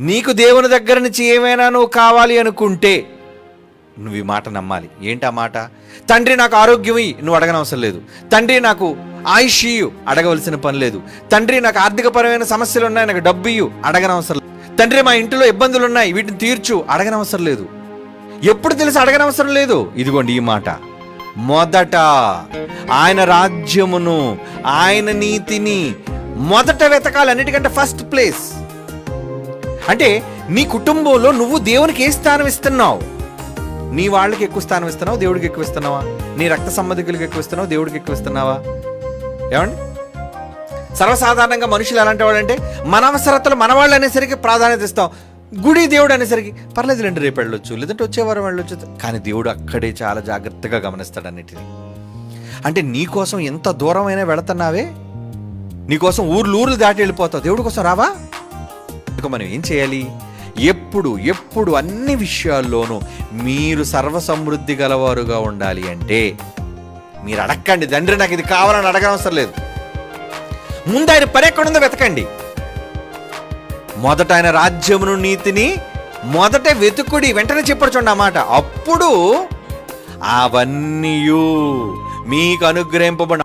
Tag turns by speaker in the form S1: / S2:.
S1: నీకు దేవుని దగ్గర నుంచి ఏమైనా నువ్వు కావాలి అనుకుంటే నువ్వు ఈ మాట నమ్మాలి. ఏంటి ఆ మాట? తండ్రి నాకు ఆరోగ్యం ఇయ్యి నువ్వు అడగనవసరం లేదు. తండ్రి నాకు ఆయుష్ అడగవలసిన పని లేదు. తండ్రి నాకు ఆర్థికపరమైన సమస్యలు ఉన్నాయి నాకు డబ్బు ఇయ్యు అడగనవసరం లేదు. తండ్రి మా ఇంటిలో ఇబ్బందులు ఉన్నాయి వీటిని తీర్చు అడగనవసరం లేదు. ఎప్పుడు తెలిసి అడగనవసరం లేదు? ఇదిగోండి ఈ మాట. మొదట ఆయన రాజ్యమును ఆయన నీతిని మొదట వెతకాలి. అన్నిటికంటే ఫస్ట్ ప్లేస్ అంటే నీ కుటుంబంలో నువ్వు దేవునికి ఏ స్థానం ఇస్తున్నావు? నీ వాళ్ళకి ఎక్కువ స్థానం ఇస్తున్నావు? దేవుడికి ఎక్కువ ఇస్తున్నావా? నీ రక్త సంబంధికులకి ఎక్కువ ఇస్తున్నావు? దేవుడికి ఎక్కువ ఇస్తున్నావా? ఏమండి? సర్వసాధారణంగా మనుషులు ఎలాంటి వాళ్ళంటే మన అవసరతలు మన వాళ్ళు అనేసరికి ప్రాధాన్యత ఇస్తాం. గుడి దేవుడు అనేసరికి పర్లేదు రెండు రేపు వెళ్ళొచ్చు. లేదంటే వచ్చేవారం వెళ్ళొచ్చు. కానీ దేవుడు అక్కడే చాలా జాగ్రత్తగా గమనిస్తాడు అన్నిటిని. అంటే నీ కోసం ఎంత దూరమైనా వెళుతున్నావే? నీకోసం ఊర్లు ఊర్లు దాటి వెళ్ళిపోతావు. దేవుడి కోసం రావా? కనుక మనం ఏం చేయాలి? ఎప్పుడు ఎప్పుడు అన్ని విషయాల్లోనూ మీరు సర్వసమృద్ధి గలవారుగా ఉండాలి అంటే మీరు అడగండి తండ్రి నాకు ఇది కావాలని అడగనవసరం లేదు. ముందు ఆయన పని ఎక్కడుందో వెతకండి. మొదట ఆయన రాజ్యమును నీతిని మొదట వెతుకుడి వెంటనే చెప్పడు అన్నమాట అప్పుడు అవన్నీ మీకు అనుగ్రహింపబడి